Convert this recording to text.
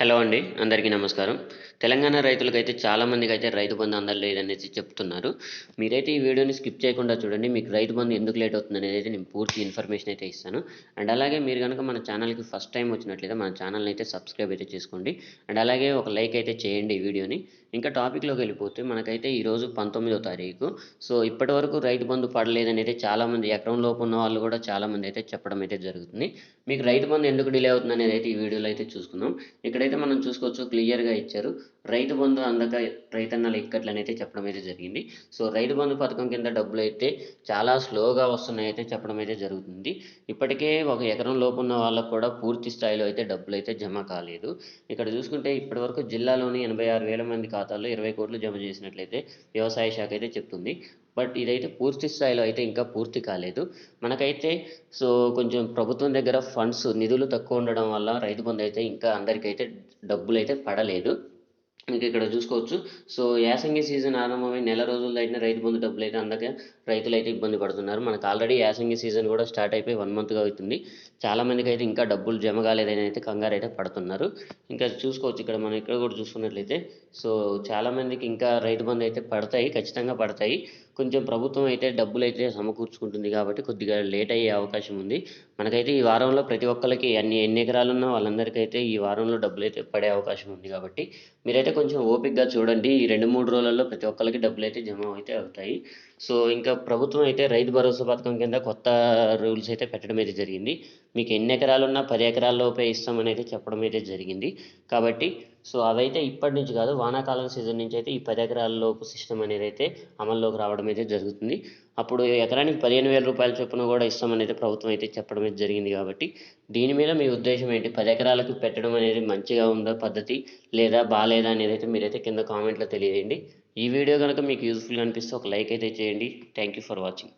Hello అండి అందరికీ నమస్కారం. తెలంగాణ రైతులకైతే చాలామందికి అయితే రైతు బంధు అందలేదనేసి చెప్తున్నారు. మీరైతే ఈ వీడియోని స్కిప్ చేయకుండా చూడండి మీకు రైతు బంధు ఎందుకు లేట్ అవుతుంది అనేది అయితే నేను పూర్తి ఇన్ఫర్మేషన్ అయితే ఇస్తాను. అండ్ అలాగే మీరు కనుక మన ఛానల్కి ఫస్ట్ టైం వచ్చినట్లయితే మన ఛానల్ని అయితే సబ్స్క్రైబ్ అయితే చేసుకోండి. అండ్ అలాగే ఒక లైక్ అయితే చేయండి ఈ వీడియోని. ఇంకా టాపిక్లోకి వెళ్ళిపోతే మనకైతే ఈరోజు పంతొమ్మిదో తారీఖు. సో ఇప్పటి వరకు రైతు బంధు పడలేదని అయితే చాలామంది ఎకరం లోపు ఉన్న వాళ్ళు కూడా చాలామంది అయితే చెప్పడం అయితే జరుగుతుంది. మీకు రైతు బంధు ఎందుకు డిలే అవుతుంది అనేది అయితే ఈ వీడియోలో అయితే చూసుకుందాం. అయితే మనం చూసుకోవచ్చు క్లియర్గా ఇచ్చారు. రైతు బంధు అందక రైతన్నల ఇక్కట్లని అయితే చెప్పడం అయితే జరిగింది. సో రైతు బంధు పథకం కింద డబ్బులు అయితే చాలా స్లోగా వస్తున్నాయి అయితే చెప్పడం అయితే జరుగుతుంది. ఇప్పటికే ఒక ఎకరం లోపు ఉన్న వాళ్ళకు కూడా పూర్తి స్థాయిలో అయితే డబ్బులు అయితే జమ కాలేదు. ఇక్కడ చూసుకుంటే ఇప్పటివరకు జిల్లాలోని ఎనభై ఆరు వేల మంది ఖాతాల్లో ఇరవై కోట్లు జమ చేసినట్లయితే వ్యవసాయ శాఖ అయితే చెప్తుంది. బట్ ఇదైతే పూర్తి స్థాయిలో అయితే ఇంకా పూర్తి కాలేదు. మనకైతే సో కొంచెం ప్రభుత్వం దగ్గర ఫండ్స్ నిధులు తక్కువ ఉండడం వల్ల రైతు బంధు అయితే ఇంకా అందరికైతే డబ్బులు అయితే పడలేదు. మీకు ఇక్కడ చూసుకోవచ్చు. సో యాసంగి సీజన్ ఆరంభమై నెల రోజుల్లో అయితే రైతు బంధు డబ్బులు అయితే అందక రైతులు అయితే ఇబ్బంది పడుతున్నారు. మనకు ఆల్రెడీ యాసంగి సీజన్ కూడా స్టార్ట్ అయిపోయి వన్ మంత్గా అవుతుంది. చాలామందికి అయితే ఇంకా డబ్బులు జమ కాలేదని అయితే కంగారు అయితే పడుతున్నారు. ఇంకా చూసుకోవచ్చు ఇక్కడ మనం ఇక్కడ కూడా చూసుకున్నట్లయితే. సో చాలామందికి ఇంకా రైతు బంధు అయితే పడతాయి ఖచ్చితంగా పడతాయి. కొంచెం ప్రభుత్వం అయితే డబ్బులు అయితే సమకూర్చుకుంటుంది కాబట్టి కొద్దిగా లేట్ అయ్యే అవకాశం ఉంది. మనకైతే ఈ వారంలో ప్రతి ఒక్కరికి అన్ని ఎన్ని ఎకరాలు ఉన్నా వాళ్ళందరికీ అయితే ఈ వారంలో డబ్బులు అయితే పడే అవకాశం ఉంది కాబట్టి మీరైతే కొంచెం ఓపిక్గా చూడండి. ఈ రెండు మూడు రోజులలో ప్రతి ఒక్కరికి డబ్బులు అయితే జమ అయితే అవుతాయి. సో ఇంకా ప్రభుత్వం అయితే రైతు భరోసా పథకం కింద కొత్త రూల్స్ అయితే పెట్టడం అయితే జరిగింది. మీకు ఎన్ని ఎకరాలు ఉన్నా పది ఎకరాల్లోపే ఇస్తామని అయితే చెప్పడం అయితే జరిగింది. కాబట్టి సో అవైతే ఇప్పటి నుంచి కాదు వానాకాలం సీజన్ నుంచి అయితే ఈ పది ఎకరాలలోపు సిస్టమ్ అనేది అయితే అమల్లోకి రావడం అయితే జరుగుతుంది. అప్పుడు ఎకరానికి పదిహేను వేల రూపాయల చొప్పున కూడా ఇస్తామని అయితే ప్రభుత్వం అయితే చెప్పడం అయితే జరిగింది కాబట్టి దీని మీద మీ ఉద్దేశం ఏంటి? పది ఎకరాలకు పెట్టడం అనేది మంచిగా ఉందా పద్ధతి లేదా బాగాలేదా అనేది అయితే మీరైతే కింద కామెంట్లో తెలియజేయండి. ఈ వీడియో కనుక మీకు యూజ్ఫుల్గా అనిపిస్తే ఒక లైక్ అయితే చేయండి. Thank you for watching